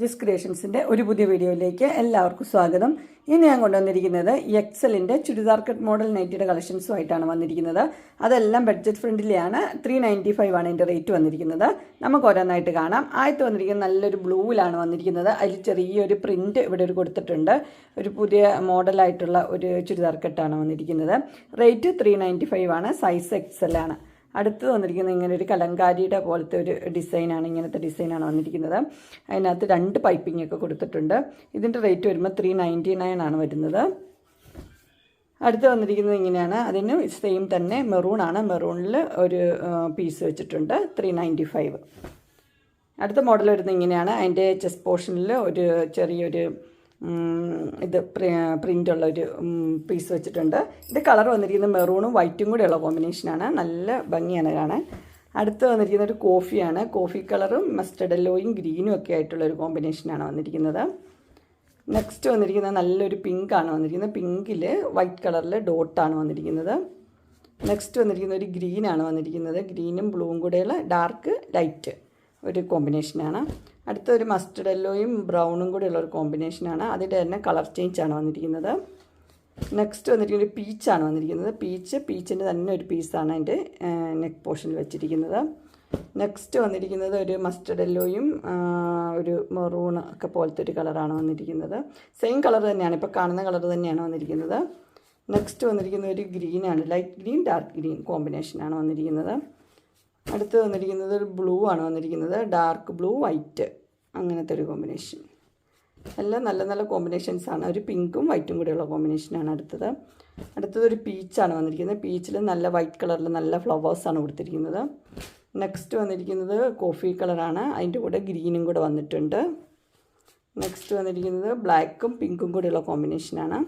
ജിസ് ക്രിയേഷൻസിന്റെ ഒരു പുതിയ വീഡിയോയിലേക്ക് എല്ലാവർക്കും സ്വാഗതം. ഇന്ന് ഞാൻ കൊണ്ടുവന്നിരിക്കുന്നത് എക്സലിന്റെ ചുരിദാർ കട്ട് മോഡൽ നൈറ്റിയുടെ കളക്ഷൻസുമായിട്ടാണ് വന്നിരിക്കുന്നത്. അതെല്ലാം ബഡ്ജറ്റ് ഫ്രണ്ടിലെയാണ് ത്രീ നയന്റി ഫൈവ് ആണ് ഇതിന്റെ റേറ്റ് വന്നിരിക്കുന്നത്. നമുക്ക് ഓരോന്നായിട്ട് കാണാം. ആദ്യത്തെ വന്നിരിക്കുന്നത് നല്ലൊരു ബ്ലൂവിലാണ് വന്നിരിക്കുന്നത്. അതിൽ ചെറിയൊരു പ്രിന്റ് ഇവിടെ ഒരു കൊടുത്തിട്ടുണ്ട്. ഒരു പുതിയ മോഡലായിട്ടുള്ള ഒരു ചുരിദാർ കട്ടാണ് വന്നിരിക്കുന്നത്. റേറ്റ് ത്രീ നയന്റി ഫൈവ് ആണ് സൈസ് എക്സലാണ് അടുത്ത് വന്നിരിക്കുന്നത് ഇങ്ങനെ ഒരു കലങ്കാരിയുടെ പോലത്തെ ഒരു ഡിസൈനാണ് ഇങ്ങനത്തെ ഡിസൈനാണ് വന്നിരിക്കുന്നത്. അതിനകത്ത് രണ്ട് പൈപ്പിംഗ് ഒക്കെ കൊടുത്തിട്ടുണ്ട്. ഇതിന്റെ റേറ്റ് വരുമ്പോൾ ത്രീ നയന്റി നയൻ ആണ് വരുന്നത്. അടുത്ത് വന്നിരിക്കുന്നത് ഇങ്ങനെയാണ്. അതിന് സെയിം തന്നെ മെറൂൺ ആണ്. മെറൂണിൽ ഒരു പീസ് വെച്ചിട്ടുണ്ട് ത്രീ നയന്റി ഫൈവ് അടുത്ത മോഡൽ വരുന്നത് ഇങ്ങനെയാണ്. അതിന്റെ ചെസ്റ്റ് പോർഷനിൽ ഒരു ചെറിയൊരു ഇത് പ്രിന്റുള്ള ഒരു പീസ് വെച്ചിട്ടുണ്ട്. ഇത് കളർ വന്നിരിക്കുന്നത് മെറൂണും വൈറ്റും കൂടെയുള്ള കോമ്പിനേഷനാണ് നല്ല ഭംഗിയാണ് കാണാൻ. അടുത്ത് വന്നിരിക്കുന്ന ഒരു കോഫിയാണ് കോഫി കളറും മസ്റ്റർഡ് എല്ലോയും ഗ്രീനും ഒക്കെ ആയിട്ടുള്ള ഒരു കോമ്പിനേഷനാണ് വന്നിരിക്കുന്നത്. നെക്സ്റ്റ് വന്നിരിക്കുന്നത് നല്ലൊരു പിങ്ക് ആണ് വന്നിരിക്കുന്നത്. പിങ്കിൽ വൈറ്റ് കളറിൽ ഡോട്ടാണ് വന്നിരിക്കുന്നത്. നെക്സ്റ്റ് വന്നിരിക്കുന്ന ഒരു ഗ്രീനാണ് വന്നിരിക്കുന്നത്. ഗ്രീനും ബ്ലൂവും കൂടെയുള്ള ഡാർക്ക് ലൈറ്റ് ഒരു കോമ്പിനേഷനാണ് അടുത്തൊരു മസ്റ്റർഡ് യെല്ലോയും ബ്രൗണും കൂടെയുള്ള ഒരു കോമ്പിനേഷനാണ് അതിന്റെ തന്നെ കളർ ചേഞ്ച് ആണ് വന്നിരിക്കുന്നത്. നെക്സ്റ്റ് വന്നിരിക്കുന്നത് ഒരു പീച്ചാണ് വന്നിരിക്കുന്നത്. പീച്ച് പീച്ചിന്റെ തന്നെ ഒരു പീസാണ് അതിന്റെ നെക്ക് പോർഷനിൽ വെച്ചിരിക്കുന്നത്. നെക്സ്റ്റ് വന്നിരിക്കുന്നത് ഒരു മസ്റ്റർഡ് യെല്ലോയും ഒരു മെറൂൺ ഒക്കെ പോലത്തെ ഒരു കളറാണ് വന്നിരിക്കുന്നത്. സെയിം കളർ തന്നെയാണ്. ഇപ്പോൾ കാണുന്ന കളർ തന്നെയാണ് വന്നിരിക്കുന്നത്. നെക്സ്റ്റ് വന്നിരിക്കുന്ന ഒരു ഗ്രീനാണ് ലൈറ്റ് ഗ്രീൻ ഡാർക്ക് ഗ്രീൻ കോമ്പിനേഷനാണ് വന്നിരിക്കുന്നത്. അടുത്ത് വന്നിരിക്കുന്നത് ബ്ലൂ ആണ് വന്നിരിക്കുന്നത്. ഡാർക്ക് ബ്ലൂ വൈറ്റ് അങ്ങനത്തെ ഒരു കോമ്പിനേഷൻ എല്ലാം നല്ല നല്ല കോമ്പിനേഷൻസ് ആണ്. ഒരു പിങ്കും വൈറ്റും കൂടെയുള്ള കോമ്പിനേഷനാണ് അടുത്തത്. അടുത്തത് ഒരു പീച്ചാണ് വന്നിരിക്കുന്നത്. പീച്ചിൽ നല്ല വൈറ്റ് കളറിൽ നല്ല ഫ്ലവേഴ്സാണ് കൊടുത്തിരിക്കുന്നത്. നെക്സ്റ്റ് വന്നിരിക്കുന്നത് കോഫി കളറാണ് അതിന്റെ കൂടെ ഗ്രീനും കൂടെ വന്നിട്ടുണ്ട്. നെക്സ്റ്റ് വന്നിരിക്കുന്നത് ബ്ലാക്കും പിങ്കും കൂടെയുള്ള കോമ്പിനേഷനാണ്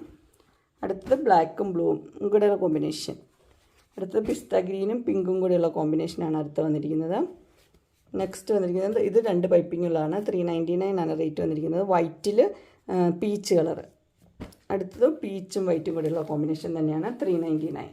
അടുത്തത് ബ്ലാക്കും ബ്ലൂവും കൂടെയുള്ള കോമ്പിനേഷൻ അടുത്തത് പിസ്ത ഗ്രീനും പിങ്കും കൂടെയുള്ള കോമ്പിനേഷനാണ് അടുത്ത് വന്നിരിക്കുന്നത്. നെക്സ്റ്റ് വന്നിരിക്കുന്നത് ഇത് രണ്ട് പൈപ്പിങ്ങുള്ളതാണ് ത്രീ നയന്റി നയൻ ആണ് റേറ്റ് വന്നിരിക്കുന്നത്. വൈറ്റിൽ പീച്ച് കളറ് അടുത്തത് പീച്ചും വൈറ്റും കൂടെയുള്ള കോമ്പിനേഷൻ തന്നെയാണ് ത്രീ നയന്റി നയൻ